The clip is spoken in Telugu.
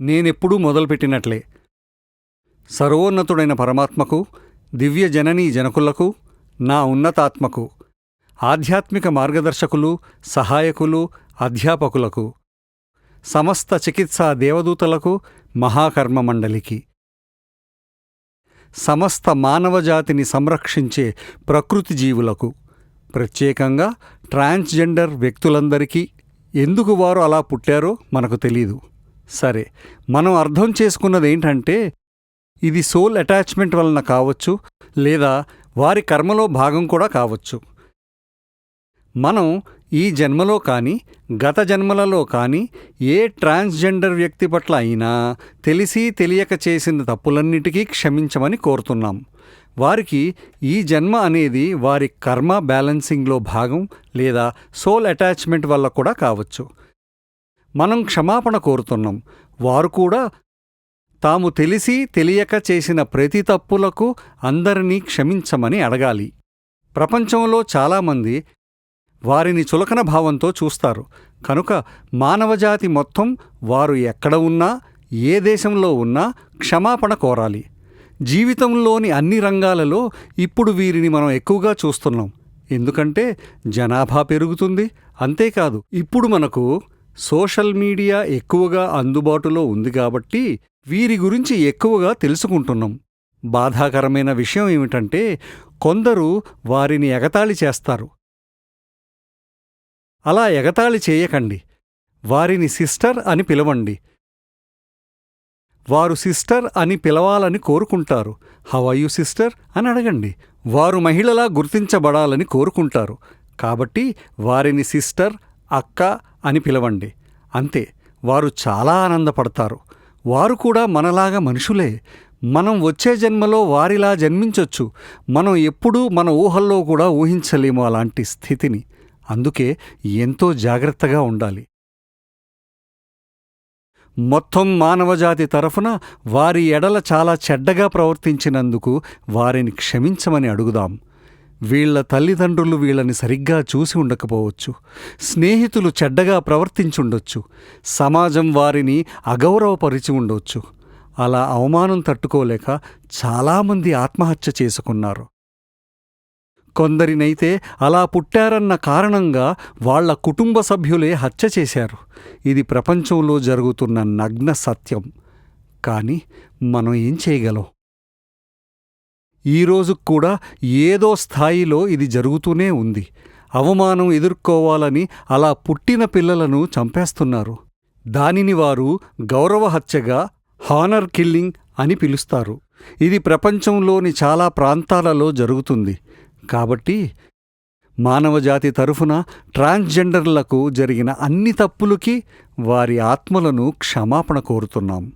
నేనెప్పుడూ మొదలుపెట్టినట్లే. సర్వోన్నతుడైన పరమాత్మకు దివ్య జననీ జనకులకు నా ఉన్నతాత్మకు ఆధ్యాత్మిక మార్గదర్శకులు సహాయకులు అధ్యాపకులకు సమస్త చికిత్సా దేవదూతలకు మహాకర్మ మండలికి సమస్త మానవజాతిని సంరక్షించే ప్రకృతి జీవులకు ప్రత్యేకంగా ట్రాన్స్జెండర్ వ్యక్తులందరికీ ఎందుకు వారు అలా పుట్టారో మనకు తెలీదు. సరే మనం అర్థం చేసుకున్నదేంటంటే ఇది సోల్ అటాచ్మెంట్ వలన కావచ్చు లేదా వారి కర్మలో భాగం కూడా కావచ్చు. మనం ఈ జన్మలో కానీ గత జన్మలలో కానీ ఏ ట్రాన్స్జెండర్ వ్యక్తి పట్ల అయినా తెలిసి తెలియక చేసిన తప్పులన్నిటికీ క్షమించమని కోరుతున్నాం. వారికి ఈ జన్మ అనేది వారి కర్మ బ్యాలెన్సింగ్లో భాగం లేదా సోల్ అటాచ్మెంట్ వల్ల కూడా కావచ్చు. మనం క్షమాపణ కోరుతున్నాం. వారు కూడా తాము తెలిసి తెలియక చేసిన ప్రతి తప్పులకు అందరినీ క్షమించమని అడగాలి. ప్రపంచంలో చాలామంది వారిని చులకన భావంతో చూస్తారు. కనుక మానవజాతి మొత్తం వారు ఎక్కడ ఉన్నా ఏ దేశంలో ఉన్నా క్షమాపణ కోరాలి. జీవితంలోని అన్ని రంగాలలో ఇప్పుడు వీరిని మనం ఎక్కువగా చూస్తున్నాం. ఎందుకంటే జనాభా పెరుగుతుంది. అంతేకాదు ఇప్పుడు మనకు సోషల్ మీడియా ఎక్కువగా అందుబాటులో ఉంది కాబట్టి వీరి గురించి ఎక్కువగా తెలుసుకుంటున్నాం. బాధాకరమైన విషయం ఏమిటంటే కొందరు వారిని ఎగతాళి చేస్తారు. అలా ఎగతాళి చేయకండి. వారిని సిస్టర్ అని పిలవండి. వారు సిస్టర్ అని పిలవాలని కోరుకుంటారు. How are you sister? అని అడగండి. వారు మహిళలా గుర్తించబడాలని కోరుకుంటారు. కాబట్టి వారిని సిస్టర్ అక్క అని పిలవండి. అంతే వారు చాలా ఆనందపడతారు. వారు కూడా మనలాగా మనుషులే. మనం వచ్చే జన్మలో వారిలా జన్మించొచ్చు. మనం ఎప్పుడూ మన ఊహల్లో కూడా ఊహించలేము అలాంటి స్థితిని. అందుకే ఎంతో జాగ్రత్తగా ఉండాలి. మొత్తం మానవజాతి తరఫున వారి ఎడల చాలా చెడ్డగా ప్రవర్తించినందుకు వారిని క్షమించమని అడుగుదాం. వీళ్ళ తల్లిదండ్రులు వీళ్ళని సరిగ్గా చూసి ఉండకపోవచ్చు. స్నేహితులు చెడ్డగా ప్రవర్తించుండొచ్చు. సమాజం వారిని అగౌరవపరిచి ఉండొచ్చు. అలా అవమానం తట్టుకోలేక చాలామంది ఆత్మహత్య చేసుకున్నారు. కొందరినైతే అలా పుట్టారన్న కారణంగా వాళ్ళ కుటుంబ సభ్యులే హత్య చేశారు. ఇది ప్రపంచంలో జరుగుతున్న నగ్న సత్యం. కానీ మనం ఏం చేయగలం? ఈరోజు కూడా ఏదో స్థాయిలో ఇది జరుగుతూనే ఉంది. అవమానం ఎదుర్కోవాలని అలా పుట్టిన పిల్లలను చంపేస్తున్నారు. దానిని వారు గౌరవహత్యగా హానర్ కిల్లింగ్ అని పిలుస్తారు. ఇది ప్రపంచంలోని చాలా ప్రాంతాలలో జరుగుతుంది. కాబట్టి మానవజాతి తరఫున ట్రాన్స్జెండర్లకు జరిగిన అన్ని తప్పులకి వారి ఆత్మలను క్షమాపణ కోరుతున్నాం.